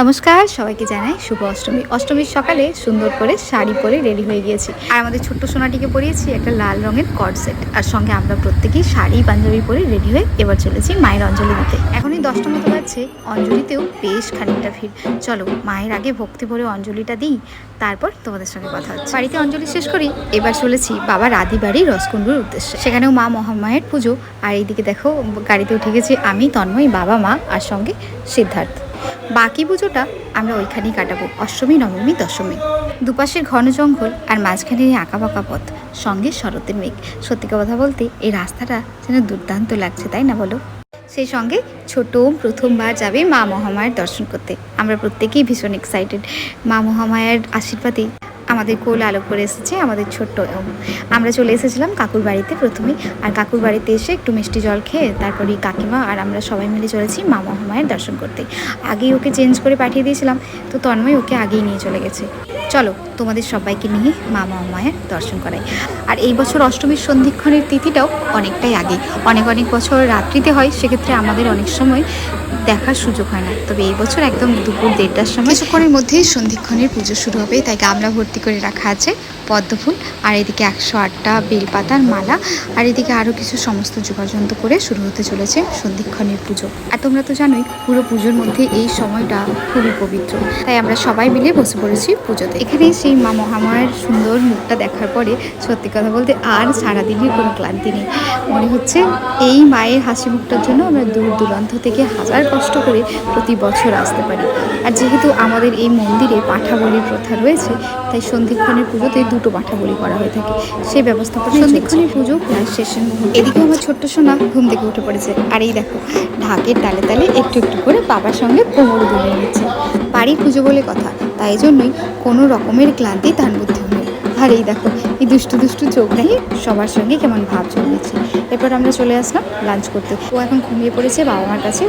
নমস্কার, সবাইকে জানাই শুভ অষ্টমী। অষ্টমীর সকালে সুন্দর করে শাড়ি পরে রেডি হয়ে গিয়েছি। আর আমাদের ছোট্ট সোনাটিকে পরিয়েছি একটা লাল রঙের কট সেট আর সঙ্গে আমরা প্রত্যেকেই শাড়ি, পাঞ্জাবি পরে রেডি হয়ে এবার চলেছি মায়ের অঞ্জলি দিতে। এখনই দশটা মতো বাজছে, অঞ্জলিতেও বেশ খানিকটা ভিড়। চলো, মায়ের আগে ভক্তি ভরে অঞ্জলিটা দিই, তারপর তোমাদের সঙ্গে কথা হচ্ছে। বাড়িতে অঞ্জলি শেষ করি, এবার চলেছি বাবা রাদি বাড়ি রসকুণ্ডুর উদ্দেশ্যে। সেখানেও মা মহামায়ের পুজো, আর এইদিকে দেখো, গাড়িতে উঠে গেছি আমি, তন্ময়, বাবা মা, আর সঙ্গে সিদ্ধার্থ। বাকি পুজোটা আমরা ওইখানেই কাটাবো, অষ্টমী, নবমী, দশমী। দুপাশের ঘন জঙ্গল আর মাঝখানে এই আঁকা বাঁকা পথ, সঙ্গে শরতের মেঘ। সত্যি কথা বলতে, এই রাস্তাটা যেন দুর্দান্ত লাগছে, তাই না বলো? সেই সঙ্গে ছোট প্রথমবার যাবে মা মহামায়ের দর্শন করতে। আমরা প্রত্যেকেই ভীষণ এক্সাইটেড মা মহামায়ের আশীর্বাদে আমাদের কোল আলো করে এসেছে, আমাদের ছোট্ট, আমরা চলে এসেছিলাম কাকুর বাড়িতে প্রথমে। আর কাকুর বাড়িতে এসে একটু মিষ্টি জল খেয়ে তারপরে কাকিমা আর আমরা সবাই মিলে চলেছি মা মহামায়ের দর্শন করতে। আগেই ওকে চেঞ্জ করে পাঠিয়ে দিয়েছিলাম, তো তন্ময় ওকে আগেই নিয়ে চলে গেছে। চলো, তোমাদের সবাইকে নিয়ে মা মহামায়ের দর্শন করাই। আর এই বছর অষ্টমীর সন্ধিক্ষণের তিথিটাও অনেকটাই আগে। অনেক অনেক বছর রাত্রিতে হয়, সেক্ষেত্রে আমাদের অনেক সময় দেখার সুযোগ হয় না। তবে এই বছর একদম দুপুর দেড়টার সময় কিছুক্ষণের মধ্যেই সন্ধিক্ষণের পুজো শুরু হবে, তাই গামলা ভর্তি করে রাখা আছে পদ্মফুল, আর এদিকে একশো আটটা বেলপাতার মালা, আর এদিকে আরও কিছু সমস্ত যোগাযন্ত্র করে শুরু হতে চলেছে সন্ধিক্ষণের পুজো। আর তোমরা তো জানোই, পুরো পুজোর মধ্যে এই সময়টা খুবই পবিত্র। তাই আমরা সবাই মিলে বসে পড়েছি পুজোতে। এখানে সেই মা মহামায়ের সুন্দর মুখটা দেখার পরে সত্যি কথা বলতে আর সারাদিনের কোনো ক্লান্তি নেই। মনে হচ্ছে এই মায়ের হাসি মুখটার জন্য আমরা দূর দূরান্ত থেকে হাজার কষ্ট করে প্রতি বছর আসতে পারি। আর যেহেতু আমাদের এই মন্দিরে পাঠা বলির প্রথা রয়েছে, তাই সন্ধিক্ষণের পুজোতে দুটো পাঠা বলি করা হয়ে থাকে। সেই ব্যবস্থাপনা সন্ধিক্ষণের পুজো প্রায় শেষের মুহূর্তে এদিকে আমার ছোট্ট সোনা ঘুম থেকে উঠে পড়েছে। আর এই দেখো ঢাকের তালে তালে একটু একটু করে বাবার সঙ্গে কোমর দুলে নিচ্ছে। বাড়ির পুজো বলে কথা তাই জন্যই কোনো রকমের ক্লান্তি তার মধ্যে আর এই দেখো এই দুষ্টু দুষ্টু চোখ নেই সবার সঙ্গে কেমন ভাব জন্মেছে এরপর আমরা চলে আসলাম লাঞ্চ করতে। ও এখন ঘুমিয়ে পড়েছে বাবা মার কাছে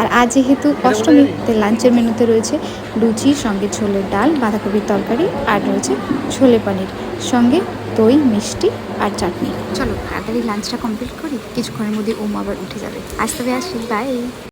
আর আজ যেহেতু অষ্টমী লাঞ্চের মেনুতে রয়েছে লুচি সঙ্গে ছোলের ডাল বাঁধাকপির তরকারি আর রয়েছে ছোলে পানির সঙ্গে দই মিষ্টি আর চাটনি। চলো তাড়াতাড়ি লাঞ্চটা কমপ্লিট করি। কিছুক্ষণের মধ্যে ওম আবার উঠে যাবে। আজ তবে আসি বাই